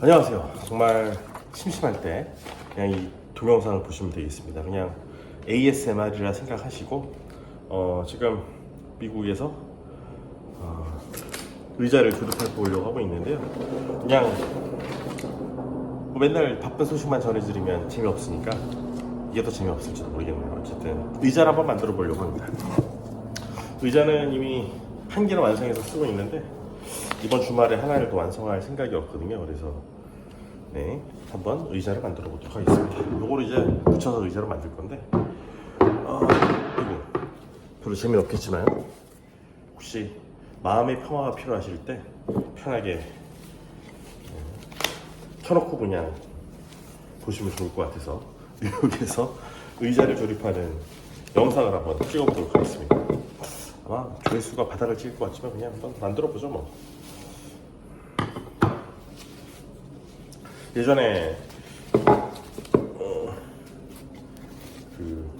안녕하세요. 정말 심심할 때 그냥 이 동영상을 보시면 되겠습니다. 그냥 ASMR이라 생각하시고 어, 지금 미국에서 어, 의자를 조립해 보려고 하고 있는데요. 그냥 뭐 맨날 바쁜 소식만 전해드리면 재미없으니까 이게 더 재미없을지도 모르겠네요. 어쨌든 의자를 한번 만들어 보려고 합니다. 의자는 이미 한 개를 완성해서 쓰고 있는데 이번 주말에 하나를 더 완성할 생각이었거든요. 그래서 네 한번 의자를 만들어 보도록 하겠습니다. 요거를 이제 붙여서 의자를 만들 건데 어, 이거 별로 재미는 없겠지만 혹시 마음의 평화가 필요하실 때 편하게 어, 켜놓고 그냥 보시면 좋을 것 같아서 미국에서 의자를 조립하는 영상을 한번 찍어보도록 하겠습니다. 아마 조회수가 바닥을 찍을 것 같지만 그냥 한번 만들어 보죠 뭐. 예전에 어, 그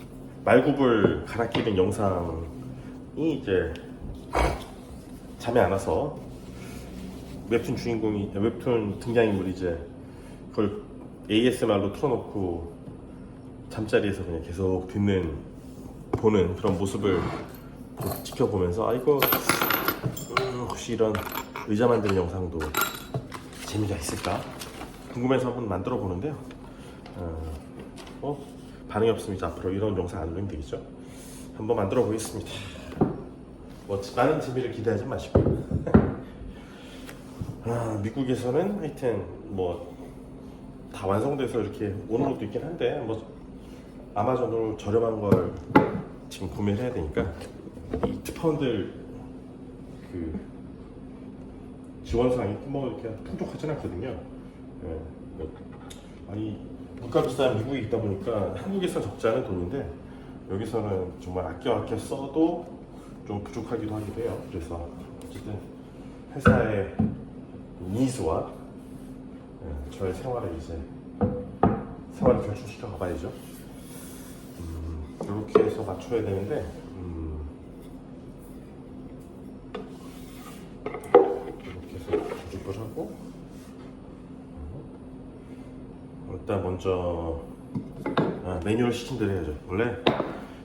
말굽을 갈아 끼는 영상이 이제 잠이 안 와서 웹툰 주인공이 웹툰 등장인물이 이제 그걸 ASMR로 틀어놓고 잠자리에서 그냥 계속 듣는 보는 그런 모습을 지켜보면서 아 이거 음, 혹시 이런 의자 만드는 영상도 재미가 있을까 궁금해서 한번 만들어 보는데요. 어, 어, 반응이 이제 앞으로 이런 영상 안 올리면 되겠죠. 한번 만들어 보겠습니다. 뭐 많은 재미를 기대하지 마시고요. 아, 미국에서는 하여튼 뭐 다 완성돼서 이렇게 오는 것도 있긴 한데 뭐 아마존으로 저렴한 걸 지금 구매를 해야 되니까 이 특파원들 그 지원사항이 뭐 이렇게 풍족하진 않거든요. 예, 뭐, 아니 물가 비싼 미국에 있다 보니까 한국에서 적지 않은 돈인데 여기서는 정말 아껴 아껴 써도 좀 부족하기도 하기도 해요. 그래서 어쨌든 회사의 니즈와 예, 저의 생활에 이제 생활을 결정시켜 가봐야죠. 음, 이렇게 해서 맞춰야 되는데 음, 이렇게 해서 조립을 하고 어, 일단 먼저 아, 매뉴얼 해야죠. 원래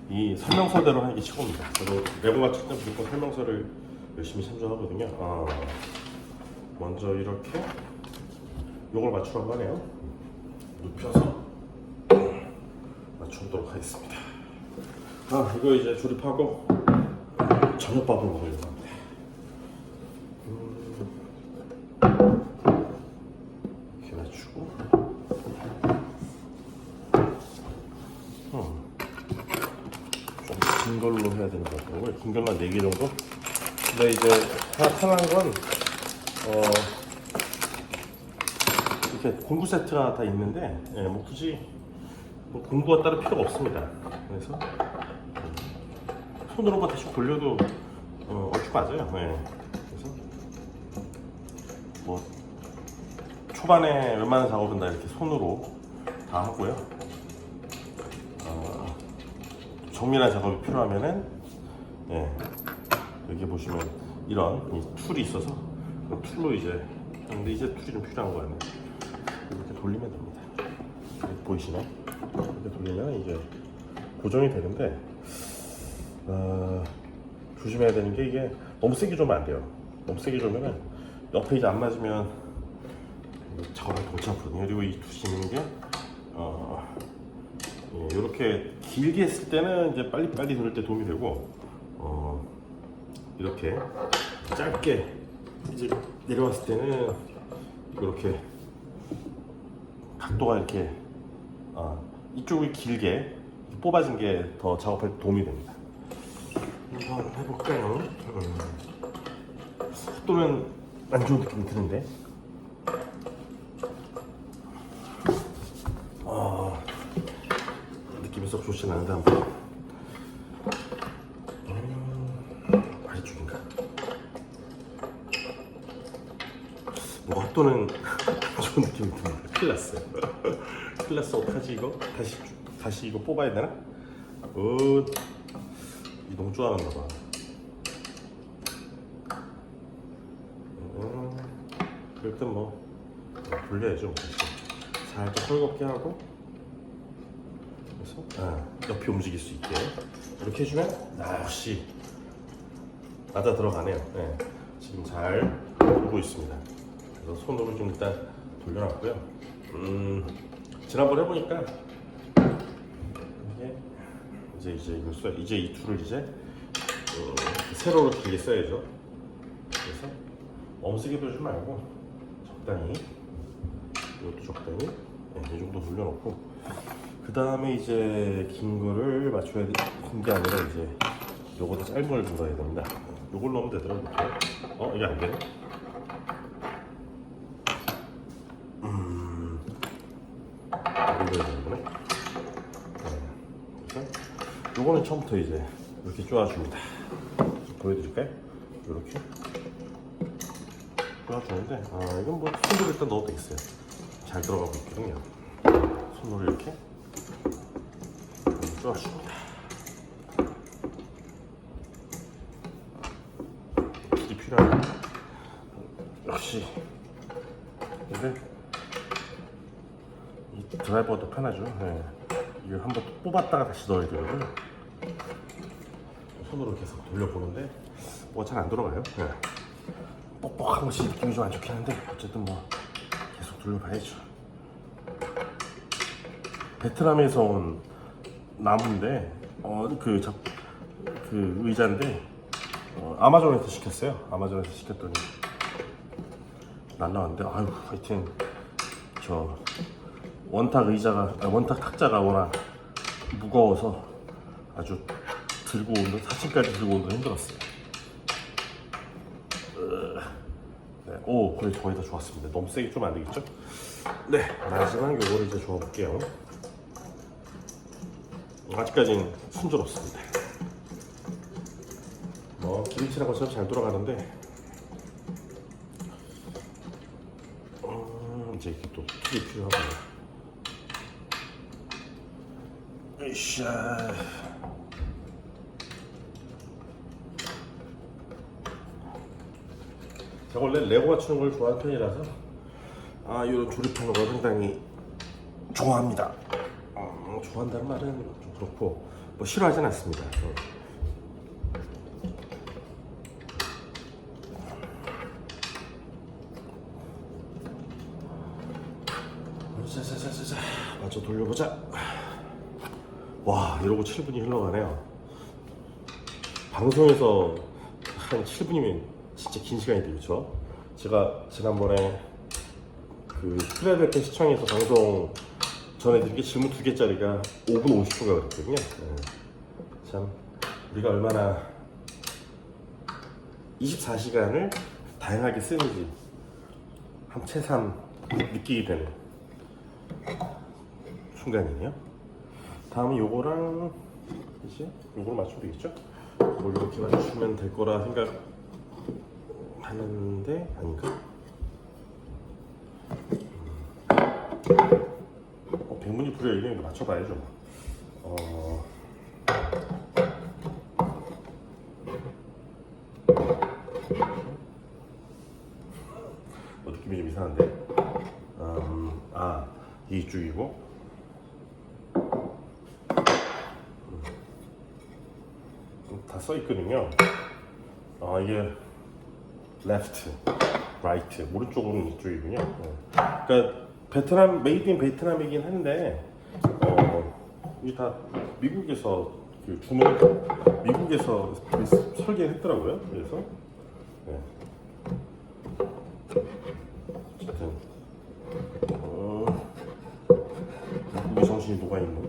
이 설명서대로 하는 게 최고입니다. 저도 레고 맞출 때 무조건 설명서를 열심히 참조하거든요. 아, 먼저 이렇게 요걸 맞추라고 하네요. 눕혀서 맞춰보도록 하겠습니다. 아, 이거 이제 조립하고 저녁밥을 먹으려고 합니다. 음, 이렇게 맞추고 어, 좀긴 걸로 해야 되는 것 한 4개 정도? 근데 이제 편한 건 어, 이렇게 공구 세트가 다 있는데 예, 뭐 굳이 뭐 공구가 따로 필요가 없습니다. 그래서 손으로만 대충 돌려도 어, 얼추 맞아요. 예. 그래서 뭐 초반에 웬만한 작업은 다 이렇게 손으로 다 하고요. 어, 정밀한 작업이 필요하면은 예, 여기 보시면 이런 이 툴이 있어서 그 툴로 이제 근데 이제 툴이 좀 필요한 거예요. 이렇게 돌리면 됩니다. 이렇게 보이시나요? 이렇게 돌리면 이게 고정이 되는데 어, 조심해야 되는 게 이게 너무 세게 조면 안 돼요. 너무 세게 조면은 옆에 이제 안 맞으면 작업을 골치 아프거든요. 그리고 이 두시는 게 어, 이렇게 길게 했을 때는 이제 빨리 빨리 누를 때 도움이 되고 어, 이렇게 짧게 이제 내려왔을 때는 이렇게 각도가 이렇게 어, 이쪽이 길게 뽑아진 게 더 작업할 때 도움이 됩니다. 한번 해볼까요? 음. 속도는 안 좋은 느낌이 드는데. 아, 느낌이 썩 좋진 않은데 한번. 음, 아래쪽인가? 뭐 속 도는 안 좋은 느낌이 드는데 큰일 났어요. 큰일 났어 어떡하지 이거? 다시 다시 이거 뽑아야 되나? 어, 이 너무 좋아하나 봐. 음, 일단 뭐 돌려야죠. 살짝 헐겁게 하고 그래서 아, 옆이 움직일 수 있게 이렇게 해주면 아, 역시 맞아 들어가네요. 네. 지금 잘 돌고 있습니다. 손으로 좀 일단 돌려놨고요. 음, 지난번에 해보니까 이제 이제 이거 써 이제 이 툴을 이제 어, 세로로 길게 써야죠. 그래서 엄쓰게 돌지 말고 적당히 이것도 적당히 네, 이 정도 돌려놓고 그 다음에 이제 긴 거를 맞춰야 되는 게 아니라 이제 요거도 짧은 걸 돌아야 됩니다. 요걸 넣으면 되더라고요. 어 이게 안 되네. 요거는 처음부터 이제 이렇게 쪼아줍니다. 보여드릴까요? 이렇게 쪼아주는데 아 이건 뭐 손으로 일단 넣어도 되겠어요. 잘 들어가고 있거든요. 손으로 이렇게 쪼아줍니다. 길이 필요하면 역시 근데 이 드라이버가 더 편하죠. 네. 뽑았다가 다시 넣어야 되거든요. 손으로 계속 돌려보는데 뭐 잘 안 돌아가요. 네. 뻑뻑한 것이 느낌이 좀 안 좋긴 한데 어쨌든 뭐 계속 돌려봐야죠. 베트남에서 온 나무인데 어그 그 의자인데 어, 아마존에서 시켰어요. 아마존에서 시켰더니 날라왔는데 아유 하여튼 저 원탁 의자가 아, 원탁 탁자가 워낙 무거워서 아주 들고 온도 4층까지 들고 온도 힘들었어요. 으, 네, 오 거의 거의 다 좋았습니다. 너무 세게 좀 안 되겠죠? 네 마지막 요거를 이제 줘볼게요. 아직까지는 순조롭습니다. 뭐 기름칠한 것처럼 잘 돌아가는데 음, 이제 이게 또 툴이 필요하고요. 으쌰. 제가 원래 레고 맞추는 걸 좋아하는 편이라서 아 이런 조립하는 거 상당히 좋아합니다. 어, 좋아한다는 말은 좀 그렇고 뭐 싫어하진 않습니다. 어. 자자자자자 마저 돌려보자. 와 이러고 7분이 흘러가네요. 방송에서 한 7분이면 진짜 긴 시간이 되겠죠. 제가 지난번에 그 필라델피아 시청에서 방송 전해드린 게 질문 두 개짜리가 5분 50초가 그랬거든요. 네. 참 우리가 얼마나 24시간을 다양하게 쓰는지 한 채삼 느끼게 되는 순간이네요. 다음에 요거랑 이제 요걸 맞추면 되겠죠? 뭐 이렇게 맞추면 될 거라 생각하는데 아닌가? 어, 백문이 불여일견인데 맞춰봐야죠. 어... 어, 느낌이 좀 이상한데. 음, 아, 이 이쪽이고. 다 써 있거든요. 아 이게 left, right 오른쪽으로는 이쪽이군요. 어. 그러니까 베트남 메이드 인 베트남이긴 한데 어, 이게 다 미국에서 그 주문 미국에서 설계했더라고요. 그래서 네. 어쨌든 어, 미국의 정신이 녹아 있는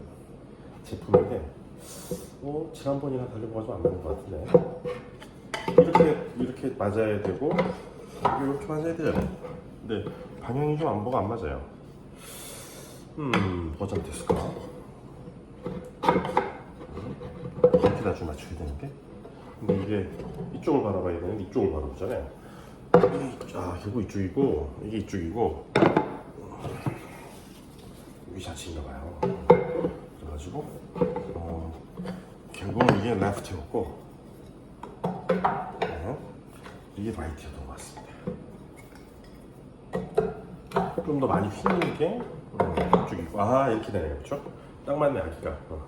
제품인데. 어, 지난번이랑 다른 거가 좀 안 맞는 것 같은데. 이렇게 이렇게 맞아야 되고 이렇게 맞아야 되잖아요. 근데 방향이 좀 안보가 안 맞아요. 음 뭐가 잘됐을까? 이렇게 나좀 맞춰야 되는데 근데 이게 이쪽을 바라봐야 되는데 이쪽을 바라보잖아요. 이- 아 이거 이쪽이고 이게 이쪽이고. 이 자체인가 봐요. 그래가지고 어, 이게 레프트였고 네, 이게 라이트였던 것 같습니다. 좀 더 많이 휘는 게 음, 이쪽이고 아 이렇게 되네요 그렇죠? 딱 맞네 아기가 어.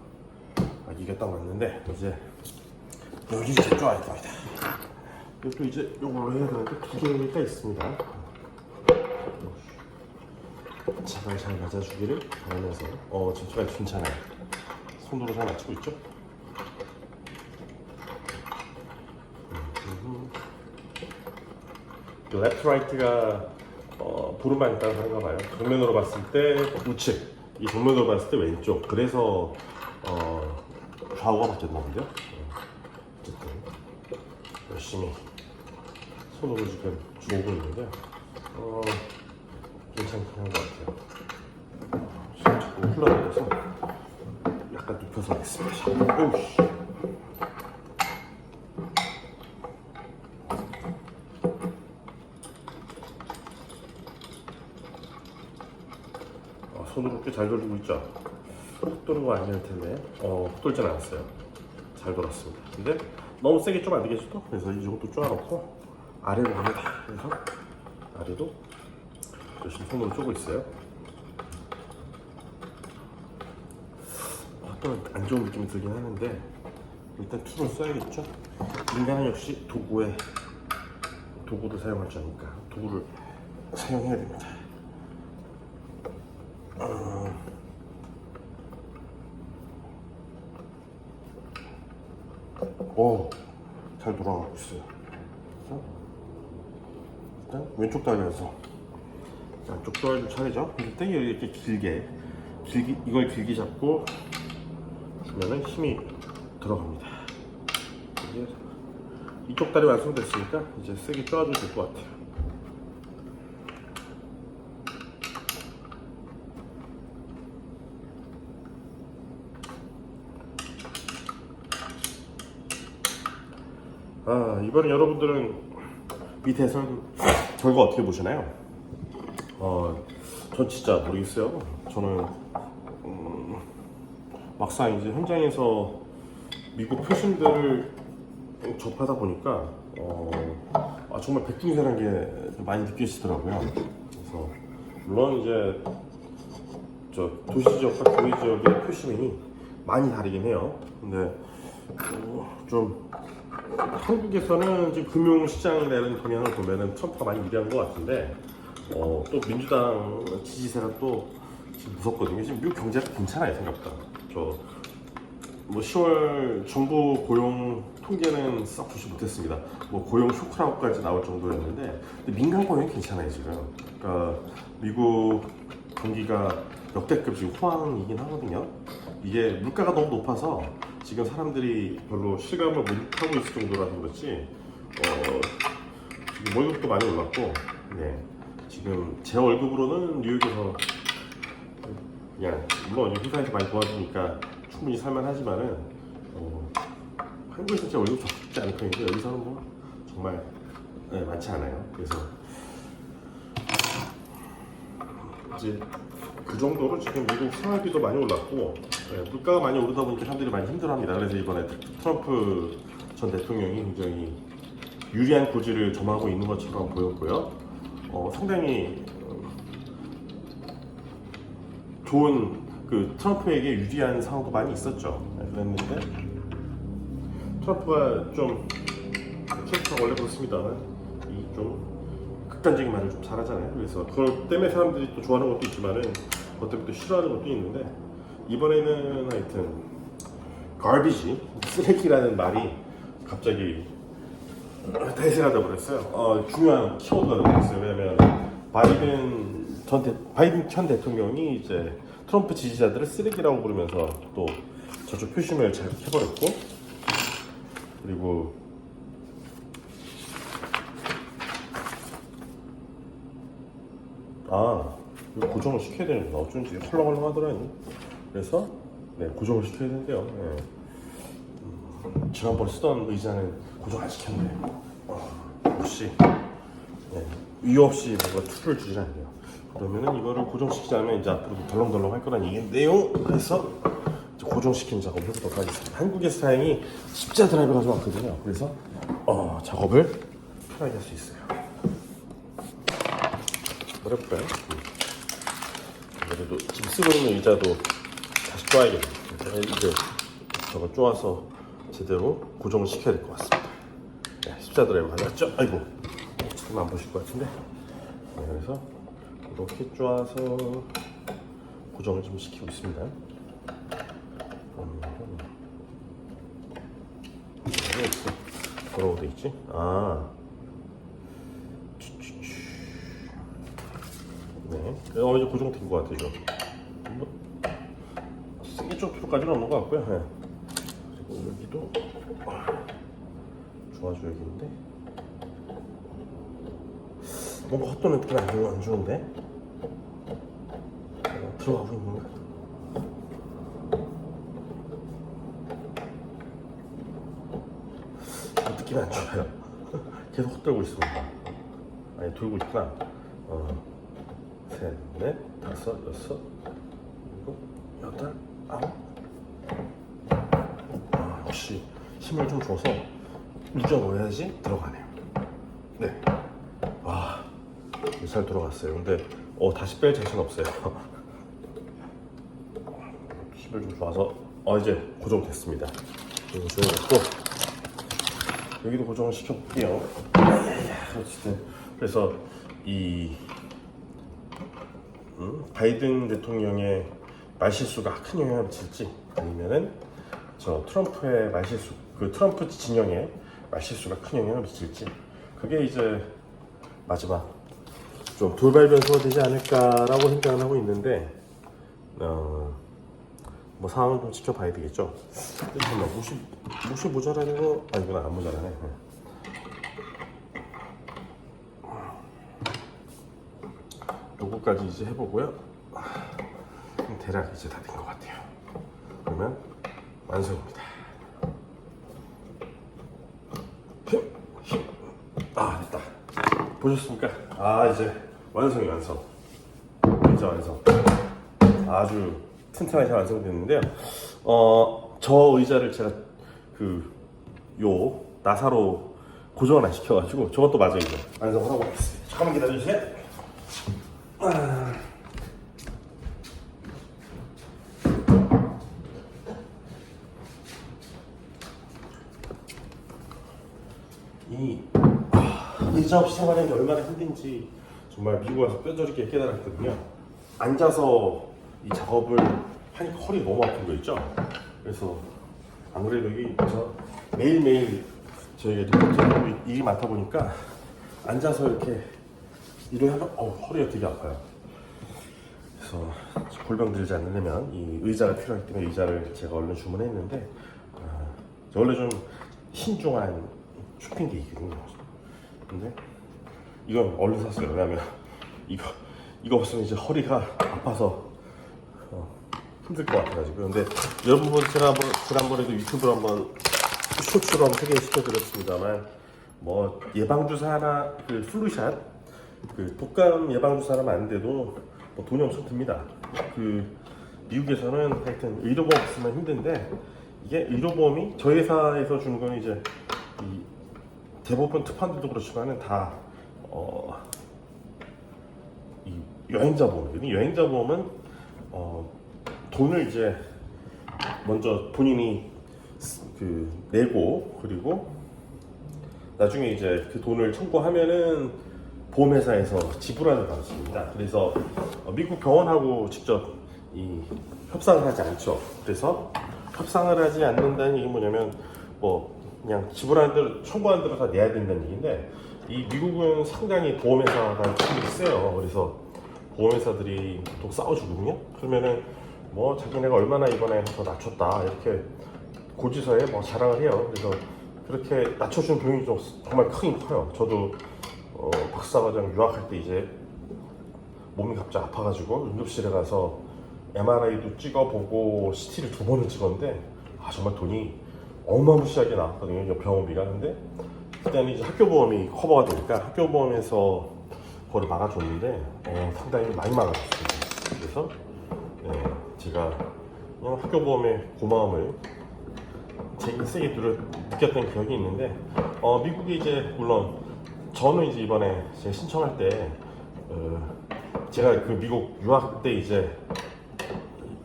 아기가 딱 맞는데 이제 여기 이제 쪼아야 됩니다 이것도 이제 요걸로 해야 되는데 두 개가 있습니다 제발 잘 맞아주기를 바라면서 어 진짜 괜찮아요 손으로 잘 맞추고 있죠? 그 레프트 라이트가 어, 부름만 따라 하는가 봐요. 정면으로 봤을 때 우측, 이 정면으로 봤을 때 왼쪽. 그래서 어, 좌우가 바뀌었나 본데요. 어, 어쨌든 열심히 손으로 지금 주고 있는데 어, 괜찮긴 한것 같아요. 지금 자꾸 흘러내려서 약간 눕혀서 하겠습니다. 오우씨. 어, 손으로 꽤 잘 돌리고 있죠? 훅 도는 거 아니할 텐데 어, 훅 돌진 않았어요 잘 돌았습니다 근데 너무 세게 좀 안 되겠죠? 그래서 이 정도 쪼아놓고 아래로 갑니다 그래서 아래도 열심히 손으로 쪼고 있어요 어떤 안 좋은 느낌이 들긴 하는데 일단 툴을 써야겠죠? 인간은 역시 도구에 도구도 사용할 줄 아니까 도구를 사용해야 됩니다 오, 잘 돌아가고 있어요. 일단 왼쪽 다리에서 양쪽 다리를 차례죠. 일단 이렇게 길게, 길게 이걸 길게 잡고 주면은 힘이 들어갑니다. 이제 이쪽 다리 완성됐으니까 이제 세게 쪼아주면 될 것 같아요. 아, 이번에 여러분들은 이 대선 결과 어떻게 보시나요? 어, 전 진짜 모르겠어요. 저는 음, 막상 이제 현장에서 미국 표심들을 접하다 보니까 어, 아, 정말 백중세라는 게 많이 느껴지더라고요. 그래서 물론 이제 저 도시 지역과 교외 지역의 표심이 많이 다르긴 해요. 근데 어, 좀 한국에서는 지금 금융시장이라는 동향을 보면은 트럼프가 많이 유리한 것 같은데 어, 또 민주당 지지세가 또 지금 무섭거든요. 지금 미국 경제가 괜찮아요 생각보다. 저 뭐 10월 정부 고용 통계는 썩 좋지 못했습니다. 뭐 고용 쇼크라고까지 나올 정도였는데 민간 고용이 괜찮아요 지금. 그러니까 미국 경기가 역대급 지금 호황이긴 하거든요. 이게 물가가 너무 높아서 지금 사람들이 별로 실감을 못 하고 있을 정도라서 그렇지. 어, 지금 월급도 많이 올랐고, 네. 지금 제 월급으로는 뉴욕에서 그냥 물론 회사에서 많이 도와주니까 충분히 살만하지만은 어, 한국에서 진짜 월급 적지 않을 편인데 여기서는 뭐 정말 네, 많지 않아요. 그래서 이제 그 정도로 지금 미국 생활비도 많이 올랐고 네, 물가가 많이 오르다 보니까 사람들이 많이 힘들어합니다. 그래서 이번에 트럼프 전 대통령이 굉장히 유리한 고지를 점하고 있는 것처럼 보였고요. 어, 상당히 어, 좋은 그 트럼프에게 유리한 상황도 많이 있었죠. 네, 그랬는데 트럼프가 좀 트럼프가 원래 그렇습니다만 이좀 극단적인 말을 좀 잘하잖아요. 그래서 그걸 때문에 사람들이 또 좋아하는 것도 있지만은 어떻게 또 싫어하는 것도 있는데 이번에는 하여튼 garbage 쓰레기라는 말이 갑자기 대세가 돼버렸어요. 어, 중요한 키워드가 돼버렸어요. 왜냐면 바이든 전 대, 바이든 현 대통령이 이제 트럼프 지지자들을 쓰레기라고 부르면서 또 저쪽 표심을 잘 해버렸고 그리고 아 이거 고정을 시켜야 되는구나. 어쩐지 헐렁헐렁 하더라니. 그래서 네 고정을 시켜야 되는데요. 네. 음, 지난번 쓰던 의자는 고정 안 시켰네. 어, 역시 네, 이유 없이 뭔가 툴을 주진 않네요. 그러면은 이거를 고정시키자면 이제 앞으로도 덜렁덜렁 할 거란 얘기인데요. 그래서 고정시키는 작업을 해보도록 하겠습니다. 한국에서 다행히 십자 드라이브 가져왔거든요. 그래서 어, 작업을 편하게 할 수 있어요 어렵까요? 그래도 지금 쓰고 있는 의자도 다시 쪼아야겠네. 이제 저거 쪼아서 제대로 고정을 시켜야 될 것 같습니다. 네, 십자 드라이브 가져왔죠? 아이고, 지금 안 보실 것 같은데. 네, 그래서 이렇게 쪼아서 고정을 좀 시키고 있습니다. 음, 뭐라고 돼 있지? 아. 네. 어, 이제 고정된 것 같아요. 뭐, 세게 쪽으로까지는 없는 것 같고요. 네. 그리고 여기도 좋아줘야겠는데. 뭔가 헛돈 느낌 안, 좋- 안 좋은데? 어, 들어가고 있는가? 어, 느낌이 안 좋아요. 계속 헛돌고 있습니다. 아니, 돌고 있구나. 어. 셋, 넷, 다섯, 여섯, 일곱, 여덟, 아홉. 아, 역시 힘을 좀 줘서 눌러 놓아야지 들어가네요. 네. 와, 잘 들어갔어요. 근데 어 다시 뺄 자신 없어요. 힘을 좀 줘서 어 이제 고정됐습니다. 이거 조여놓고 여기도 고정을 시켜볼게요. 어쨌든 그래서 이 음, 바이든 대통령의 말실수가 큰 영향을 미칠지 아니면은 저 트럼프의 말실수 그 트럼프 진영의 말실수가 큰 영향을 미칠지 그게 이제 마지막 좀 돌발 변수가 되지 않을까라고 생각을 하고 있는데 어, 뭐 상황을 좀 지켜봐야 되겠죠. 잠깐만 옷이 옷이 모자라는 거아 이건 안 모자라네. 요거까지 이제 해보고요. 그럼 대략 이제 다 된 것 같아요. 그러면 완성입니다. 아 됐다. 보셨습니까? 아 이제 완성이 완성. 이제 완성. 아주 튼튼하게 잘 완성됐는데요. 어, 저 의자를 제가 그 요 나사로 고정을 안 시켜가지고 저것도 마저 이제 완성을 하고 있습니다. 잠깐만 기다려주세요. 이 아, 의자 없이 생활하는 게 얼마나 힘든지 정말 미국 와서 뼈저리게 깨달았거든요. 앉아서 이 작업을 하니까 허리 너무 아픈 거 있죠. 그래서 안 그래도 여기 저 매일매일 저희가 리포트하고 일이 많다 보니까 앉아서 이렇게 일을 하면 어, 허리가 되게 아파요. 그래서 골병 들지 않으려면 이 의자가 필요하기 때문에 의자를 제가 얼른 주문했는데 아, 저 원래 좀 신중한 쇼핑 계획이거든요. 근데 이건 얼른 샀어요. 왜냐면 이거 이거 없으면 이제 허리가 아파서 어, 힘들 것 같아가지고. 근데 여러분 제가 뭐 지난번에도 유튜브로 한번 쇼츠로 한번 소개시켜드렸습니다만 뭐 예방 주사나 그 플루샷 그 독감 예방 주사를 맞는데도 뭐 돈이 엄청 듭니다. 그 미국에서는 하여튼 의료보험 없으면 힘든데 이게 의료보험이 저희 회사에서 주는 건 이제 이 대부분 특판들도 그렇지만은 다 어, 이 여행자 보험이거든요. 여행자 보험은 어, 돈을 이제 먼저 본인이 쓰- 그 내고 그리고 나중에 이제 그 돈을 청구하면은 보험회사에서 지불하는 방식입니다. 그래서 어, 미국 병원하고 직접 이 협상을 하지 않죠. 그래서 협상을 하지 않는다는 얘기 뭐냐면 뭐 그냥 지불하는 대로 청구하는 대로 다 내야 된다는 얘기인데 이 미국은 상당히 보험회사가 힘이 세요. 그래서 보험회사들이 보통 싸워주거든요. 그러면은 뭐 자기네가 얼마나 이번에 더 낮췄다 이렇게 고지서에 뭐 자랑을 해요. 그래서 그렇게 낮춰준 좀 정말 크긴 커요. 저도 어, 박사과정 유학할 때 이제 몸이 갑자기 아파가지고 응급실에 가서 MRI도 찍어보고 CT를 두 번을 찍었는데 아 정말 돈이 어마무시하게 나왔거든요. 이 병원비가 근데 그때는 이제 학교 보험이 커버가 되니까 학교 보험에서 그거를 막아줬는데 어, 상당히 많이 막아줬습니다. 그래서 예, 제가 그냥 학교 보험의 고마움을 되게 세게 느꼈- 느꼈던 기억이 있는데 어, 미국이 이제 물론 저는 이제 이번에 제가 신청할 때 어, 제가 그 미국 유학 때 이제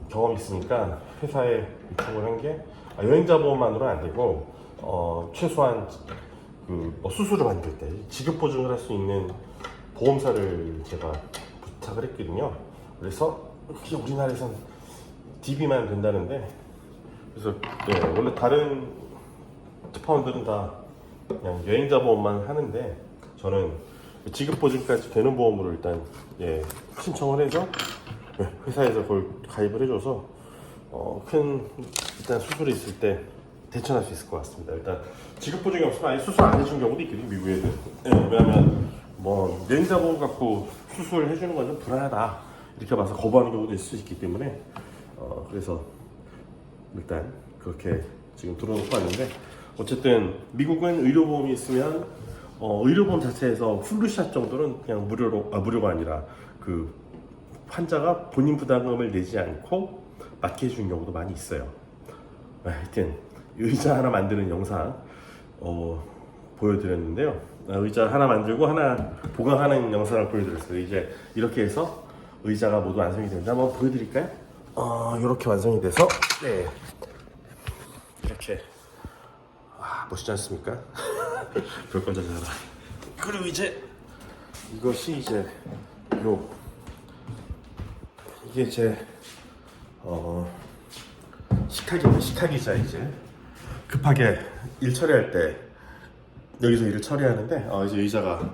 경험이 있으니까 회사에 요청을 한게 아, 여행자 보험만으로는 안 되고 어, 최소한 그 뭐 수술을 만들 때 지급 보증을 할 수 있는 보험사를 제가 부탁을 했거든요. 그래서 그게 우리나라에선 DB만 된다는데 그래서 네, 원래 다른 특파원들은 다 그냥 여행자 보험만 하는데 저는 지급 보증까지 되는 보험으로 일단 예, 신청을 해서 네, 회사에서 그걸 가입을 해줘서 어, 큰 일단 수술이 있을 때 대처할 수 있을 것 같습니다. 일단 지급 보증이 없으면 아예 수술 안 해준 경우도 있거든요, 미국에는. 예, 왜냐하면 뭐 여행자 보험 갖고 수술 해주는 건 좀 불안하다 이렇게 봐서 거부하는 경우도 있을 수 있기 때문에 어, 그래서 일단 그렇게 지금 들어놓고 왔는데 어쨌든 미국은 의료보험이 있으면 어, 의료보험 자체에서 풀루샷 정도는 그냥 무료로 아 무료가 아니라 그 환자가 본인 부담금을 내지 않고 맞게 해주는 경우도 많이 있어요. 아, 하여튼 의자 하나 만드는 영상 어, 보여드렸는데요. 아, 의자 하나 만들고 하나 보강하는 영상을 보여드렸어요. 이제 이렇게 해서 의자가 모두 완성이 된다. 한번 보여드릴까요? 어, 이렇게 완성이 돼서 네 이렇게 아, 멋있지 않습니까? 별건 자 자라. 그리고 이제 이것이 이제 요 이게 제 어, 식탁입니다. 식탁이자 이제 급하게 일 처리할 때 여기서 일을 처리하는데 어, 이제 의자가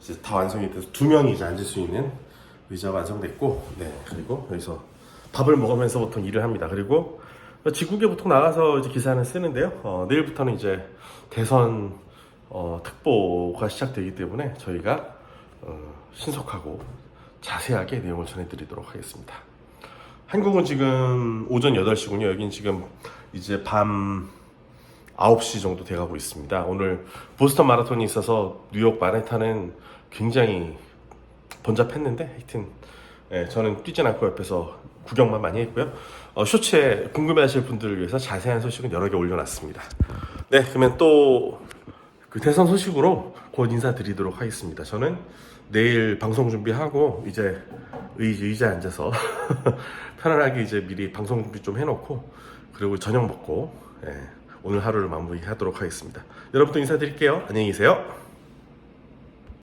이제 다 완성이 돼서 두 명이 이제 앉을 수 있는 의자가 완성됐고 네 그리고 여기서 밥을 먹으면서 보통 일을 합니다. 그리고 지국에 보통 나가서 이제 기사는 쓰는데요. 어, 내일부터는 이제 대선 어, 특보가 시작되기 때문에 저희가 어, 신속하고 자세하게 내용을 전해드리도록 하겠습니다. 한국은 지금 오전 8시군요. 여긴 지금 이제 밤 9시 정도 돼가고 있습니다. 오늘 보스턴 마라톤이 있어서 뉴욕 마라톤은 굉장히 번잡했는데 하여튼 예, 저는 뛰진 않고 옆에서 구경만 많이 했고요. 어, 쇼츠에 궁금해하실 분들을 위해서 자세한 소식은 여러 개 올려놨습니다. 네, 그러면 또 그 대선 소식으로 곧 인사드리도록 하겠습니다. 저는 내일 방송 준비하고 이제 의, 의자에 앉아서 편안하게 이제 미리 방송 준비 좀 해놓고 그리고 저녁 먹고 예, 오늘 하루를 마무리하도록 하겠습니다. 여러분도 인사드릴게요. 안녕히 계세요.